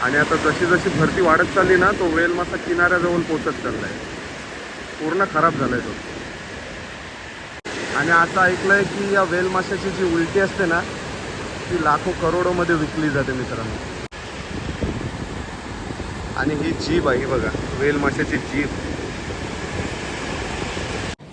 आणि आता जशी जशी भरती वाढत चालली ना तो वेल मासा किनाऱ्याजवळ पोचत चाललाय. पूर्ण खराब झालाय तो. आणि असं ऐकलंय की या वेल माशाची जी उलटी असते ना ती लाखो करोडोमध्ये विकली जाते मित्रांनो. आणि ही जीभ आहे ही बघा वेल माशाची जीभ.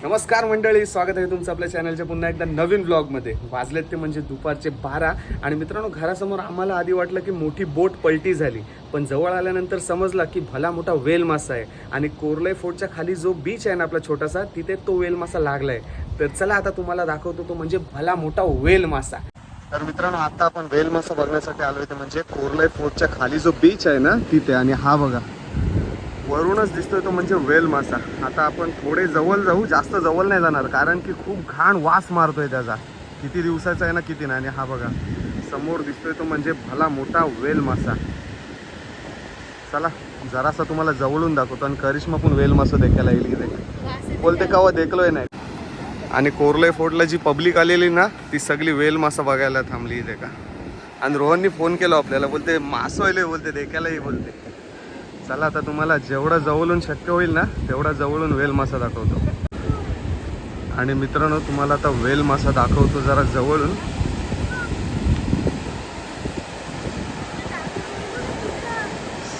नमस्कार मंडळी स्वागत आहे तुमचं आपल्या चॅनलच्या पुन्हा एकदा नवीन ब्लॉगमध्ये वाजलेत ते म्हणजे दुपारचे बारा आणि मित्रांनो घरासमोर आम्हाला आधी वाटलं की मोठी बोट पलटी झाली. पण जवळ आल्यानंतर समजला की भला मोठा वेल मासा आहे. आणि कोरलय फोर्टच्या खाली जो बीच आहे ना आपला छोटासा तिथे तो वेल मासा लागलाय. तर चला आता तुम्हाला दाखवतो तो म्हणजे भला मोठा वेल मासा. तर मित्रांनो आता आपण वेल मासा बघण्यासाठी आलो ते म्हणजे कोरलय फोर्टच्या खाली जो बीच आहे ना तिथे. आणि हा बघा. वरूनच दिसतोय तो म्हणजे वेल मासा. आता आपण थोडे जवळ जाऊ जास्त जवळ नाही जाणार कारण की खूप घाण वास मारतोय त्याचा. किती दिवसाचा आहे ना किती नाही आणि हा बघा समोर दिसतोय तो म्हणजे भला मोठा वेल मासा. चला जरासा तुम्हाला जवळून दाखवतो आणि करिश्मा पण वेल मासा देखायला येईल इथे बोलते का देखलोय नाही. आणि कोरले फोडला जी पब्लिक आलेली ना ती सगळी वेल मासा बघायला थांबली इथे का? आणि रोहननी फोन केला आपल्याला बोलते मासो आले बोलते देखायलाही बोलते. चला आता तुम्हाला जेवढं जवळून शक्य होईल ना तेवढा जवळून वेल मासा दाखवतो. आणि मित्रांनो तुम्हाला आता वेल मासा दाखवतो जरा जवळून.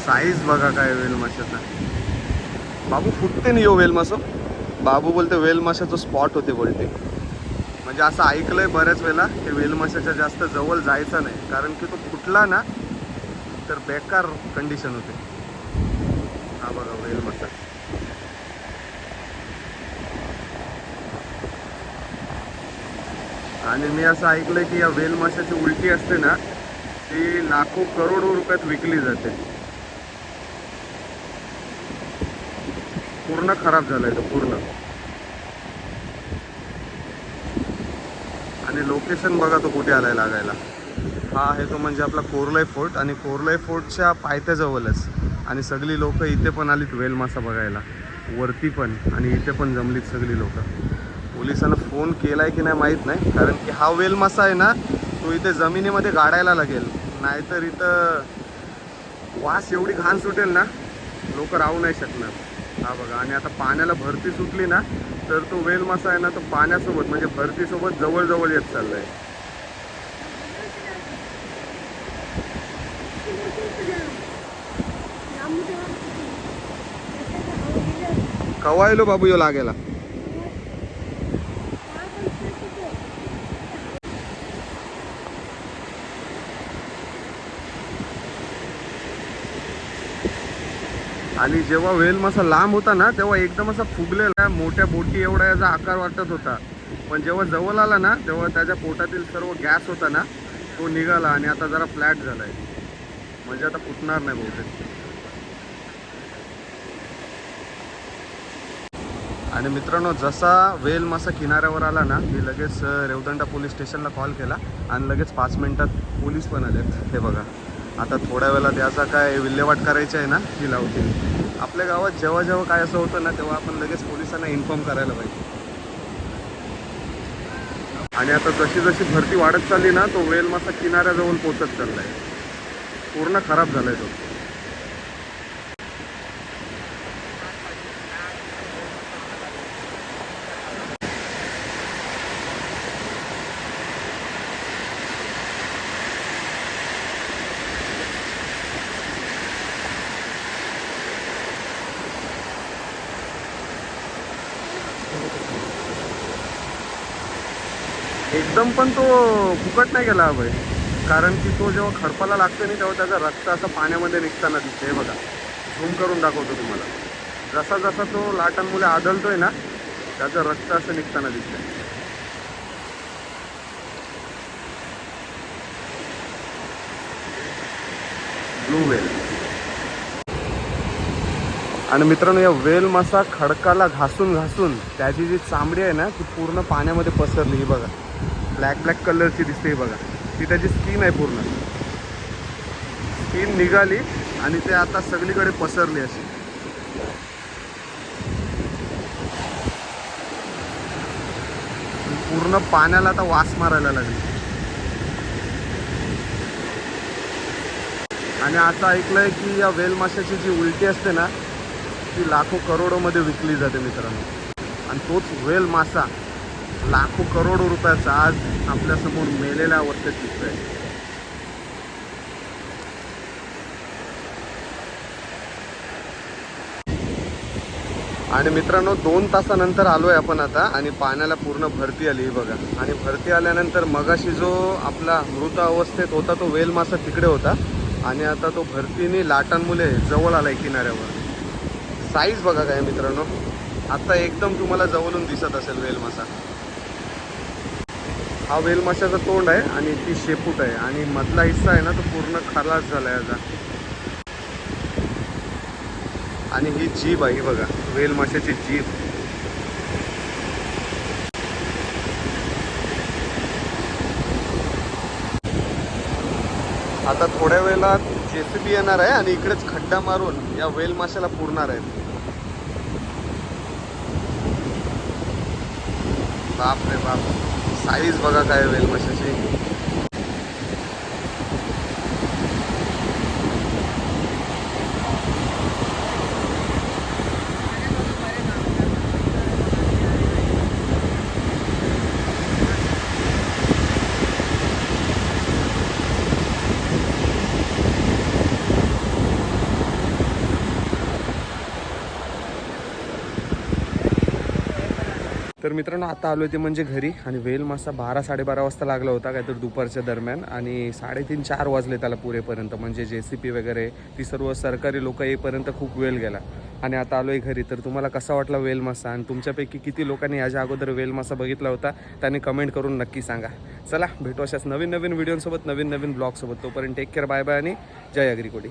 साईज बघा काय वेल माशाचा. बाबू फुटते नाही हो वेल मासो. बाबू बोलते वेल माशाचं स्पॉट होते बोलते. म्हणजे असं ऐकलंय बऱ्याच वेळेला की वेल माशाच्या जास्त जवळ जायचं नाही. कारण की तो फुटला ना तर बेकार कंडिशन होते. हा बघा वेल मासा आणि मी असं ऐकलंय की या वेल माशाची उलटी असते ना ती लाखो करोडो रुपयात विकली जाते. पूर्ण खराब झालाय तो पूर्ण. आणि लोकेशन बघा तो कुठे आलाय लागायला. हा आहे तो म्हणजे आपला कोरलाई फोर्ट आणि कोरलाई फोर्टच्या पायथ्याजवळच. आणि सगळी लोक इथे पण आलीत वेल मासा बघायला. वरती पण आणि इथे पण जमलीत सगळी लोक. पोलिसांना फोन केलाय की नाही माहीत नाही कारण की हा वेल मासा आहे ना तो इथे जमिनीमध्ये गाडायला लागेल. नाहीतर इथं वास एवढी घाण सुटेल ना लोक राहू नाही शकणार. हा बघा आणि आता पाण्याला भरती सुटली ना तर तो वेल मासा आहे ना तो पाण्यासोबत म्हणजे भरतीसोबत जवळजवळ येत येत चाललाय. कवा येलो बाबू यो लागेला. आणि जेव्हा वेल मसा लांब होता ना तेव्हा एकदम असा फुगलेला मोठ्या बोटी एवढा याचा आकार वाटत होता. पण जेव्हा जवळ आला ना तेव्हा त्याच्या पोटातील सर्व गॅस होता ना तो निघाला आणि आता जरा फ्लॅट झालाय. म्हणजे आता फुटणार नाही बहुतेक. आणि मित्रांनो जसा वेल मासा किनाऱ्यावर आला ना मी लगेच रेवदंडा पोलीस स्टेशनला कॉल केला आणि लगेच पाच मिनटात पोलीस पण आलेत. हे बघा आता थोड्या वेळात त्याचा काय विल्हेवाट करायची आहे ना ती लावतील. आपल्या गावात जेव्हा जेव्हा काय असं होतं ना तेव्हा आपण लगेच पोलिसांना इन्फॉर्म करायला पाहिजे. आणि आता जशी जशी भरती वाढत चालली ना तो वेल मासा किनाऱ्याजवळ पोचत चाललाय. पूर्ण खराब झालाय तो. एकदम पण तो फुकट नाही गेला भाई. कारण की तो जेव्हा खडपाला लागतो नाही तेव्हा त्याचा रक्त असं पाण्यामध्ये निघताना दिसते हे बघा. झूम करून दाखवतो तुम्हाला. जसा जसा तो लाटांमुळे आदळतोय ना त्याचं रक्त असं निघताना दिसतंय. ब्लू वेल आणि मित्रांनो या वेल मासा खडकाला घासून घासून त्याची जी चामडी आहे ना ती पूर्ण पाण्यामध्ये पसरली ही बघा. ब्लॅक ब्लॅक कलरची दिसते बघा. ती त्याची स्किन आहे पूर्ण. स्किन निघाली आणि ते आता सगळीकडे पसरली अशी. पूर्ण पाण्याला आता वास मारायला लागली. आणि आता ऐकलंय की या वेल माशाची जी उलटी असते ना ती लाखो करोडोमध्ये विकली जाते मित्रांनो. आणि तोच वेल मासा लाखो करोडो रुपयाचा आज आपल्यासमोर मेलेल्या अवस्थेत दिसतोय आणि मित्रांनो दोन तासानंतर आलोय आपण आता आणि पाण्याला पूर्ण भरती आली बघा. आणि भरती आल्यानंतर मगाशी जो आपला मृत अवस्थेत होता तो वेल मासा तिकडे होता. आणि आता तो भरतीने लाटांमुळे जवळ आलाय किनाऱ्यावर. साईज बघा काय मित्रांनो. आता एकदम तुम्हाला जवळून दिसत असेल वेल मासा हा वेल माशाचा तोंड आहे आणि ती शेपूट आहे. आणि मधला हिस्सा आहे ना तो पूर्ण खलास झाला आहे आता. आणि ही जीभ आहे ही बघा. वेल माशाची जीभ. आता थोड्या वेळात जेसीबी येणार आहे आणि इकडेच खड्डा मारून या वेल माशाला पुरणार आहेत. बाप रे बाप. साईज बघा काय वेल माशाची. तर मित्रांनो आता आलो ते म्हणजे घरी आणि वेल मासा बारा साडेबारा वाजता लागला होता काहीतरी दुपारच्या दरम्यान आणि साडेतीन चार वाजले त्याला पुरेपर्यंत. म्हणजे जे सी पी वगैरे ती सर्व सरकारी लोक येईपर्यंत खूप वेळ गेला. आणि आता आलो आहे घरी. तर तुम्हाला कसा वाटला वेल मासा आणि तुमच्यापैकी किती लोकांनी याच्या अगोदर वेल मासा बघितला होता त्यांनी कमेंट करून नक्की सांगा. चला भेटू अशाच नवीन नवीन व्हिडिओसोबत नवीन नवीन ब्लॉगसोबत. तोपर्यंत टेक केअर बाय बाय आणि जय अग्रिकोडी